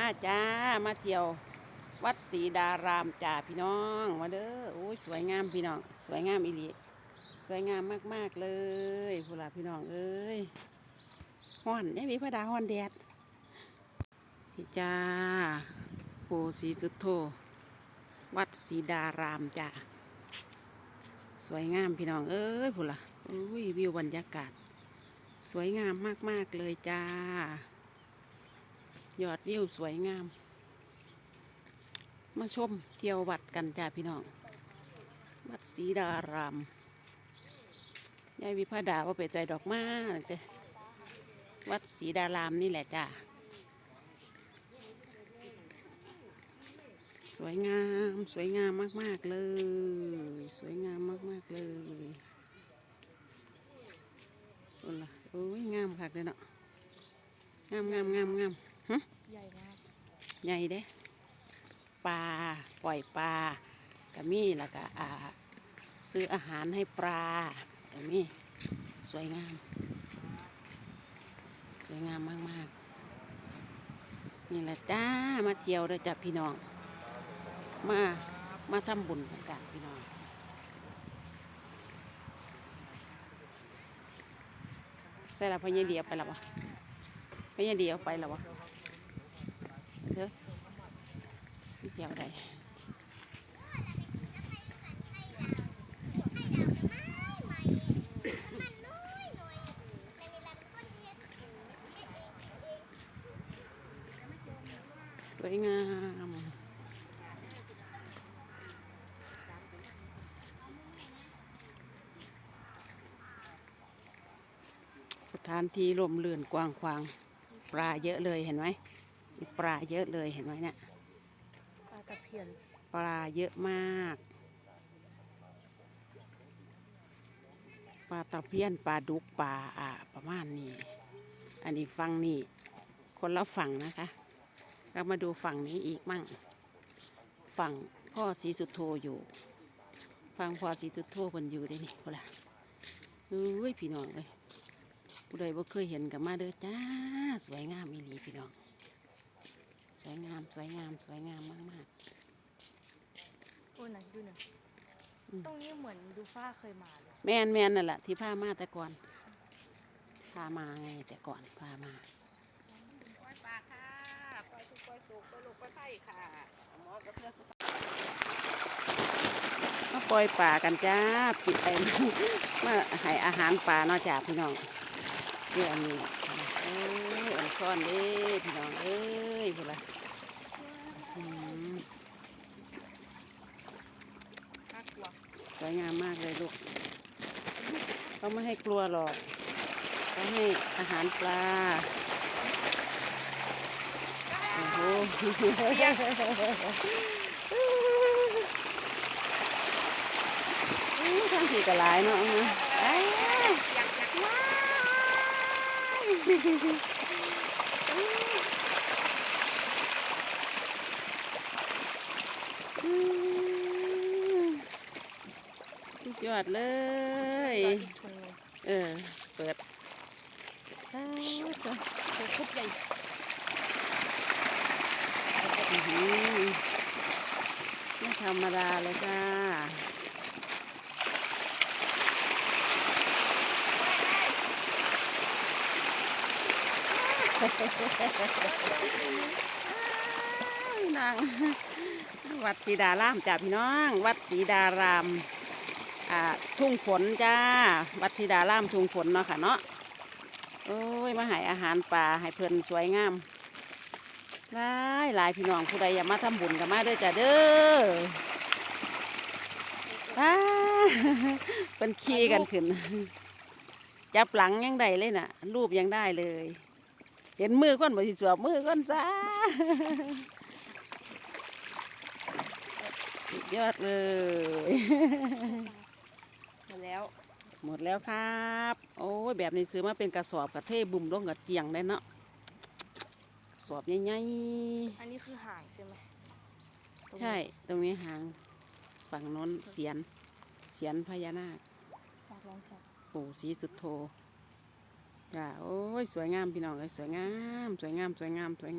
มาจ้า มาเที่ยว วัดศรีดารามจ้าพี่น้องมาเด้อโอ้ยสวยงามพี่น้อง สวยงามอีหลีสวยงามมากๆเลยพูลาพี่น้องเอ้ยฮ้อนยังมีพระดาฮ้อนแดดพี่จ้าปู่ศรีสุโธวัดศรีดารามจ้าสวยงามพี่น้องเอ้ยพูล่ะอุ้ยวิวบรรยากาศ สวยงามมากๆเลยจ้า ยอดวิวสวยงาม มาชมเที่ยววัดกันจ้าพี่น้อง วัดศรีดาราม ยายวิพาดาว่าไปใจดอกไม้แต่วัดศรีดารามนี่แหละจ้า สวยงาม สวยงามมาก ๆ เลย สวยงามมาก ๆ เลยโอ้ยงามคักเลยเนาะงามงามงามงาม ใหญ่มากใหญ่เด้ปลาปล่อยปลาก็มีแล้วก็อ่าซื้ออาหารให้ปลาก็มีสวยงาม สวยงามมากๆ นี่แหละจ้ามาเที่ยวเด้อจ้ะพี่น้อง มามาทำบุญกันจ้ะพี่น้องใส่ละพญาเดียวไปแล้ววะพญาเดียวไปแล้ววะเถอะเที่ยวได้สวยงามสถานที่ลมเลื่อนกว้างขวางปลาเยอะเลยเห็นไหมปลาเยอะเลยเห็นไหมเนี่ย ตะเพียนปลาเยอะมาก ปลาตะเพียนปลาดุกปลาอ่าประมาณนี้ อันนี้ฝั่งนี้ คนละฝั่งนะคะ เรามาดูฝั่งนี้อีกมั่ง ฝั่งพ่อศรีสุโธอยู่ ฝั่งพ่อศรีสุโธเพิ่นอยู่ได้นี่พนละเอ้ยพี่น้องเลยผู้ใดบ่เคยเห็นกับมาเด้อจ้า สวยงามอีหลีพี่น้อง วยงาม สวยงาม สวยงามมากๆโอ้ยนะดูหน่อยอืมตรงนี้เหมือนดูฟ้าเคยมาเลยแมนแมนนั่นแหละที่พามาแต่ก่อนพามาไงแต่ก่อนพามาปล่อยปลาค่ะปล่อยสุกปล่อยสุกปล่อยลูกปล่อยไข่ค่ะหมอกระเพื่อสุขมาปล่อยป่ากันจ้าปิดไปมามาให้อาหารปลาเนาะจ้าพี่น้องเรื่องนี้เอ้ยอันซ่อนเด้พี่น้องเอ้ยพูดละอืม น่ากลัว สวยงามมากเลยลูกเขาไม่ให้กลัวหรอกเขาให้อาหารปลาโอ้โหอู้ทางผีกระลายเนาะเอามาเอ้ยอยากอยากว้ายอืมสุด ยอดเลย เออ เปิดอ้าวจ้ะตัวคุบใหญ่ไม่ธรรมดาเลยจ้านางวัดศรีดารามจ้าพี่น้อง วัดศรีดารามา ทุ่งฝนจ้า วัดศรีดารามทุ่งฝนเนาะค่ะเนาะโอ้ยมาให้อาหารปลาให้เพลินสวยงามหลายหลายพี่น้องผู้ใดอยากมาทำบุญกับมาเด้อจ้ะเด้อว้าเป็นขี่กันขึ้น จับหลังยังได้เลยน่ะ รูปยังได้เลย เห็นมือก้อนบ่สิสวมมือก้อนจ้ายอดเลย แล้ว หมดแล้วครับ โอ้ยแบบนี้ซื้อมาเป็นกระสอบกระเทบุ่มลงกับเจียงได้เนาะกระสอบใหญ่ๆอันนี้คือห่างใช่ไหมตรงนี้ใช่ ตรงนี้หางฝั่งโน้นเสียน เสียนพญานาค อยากลองจับปู่ศรีสุดโทจ้าโอ้ย สวยงามพี่น้องเอ้ยสวยงาม สวยงาม สวยงาม สวยงาม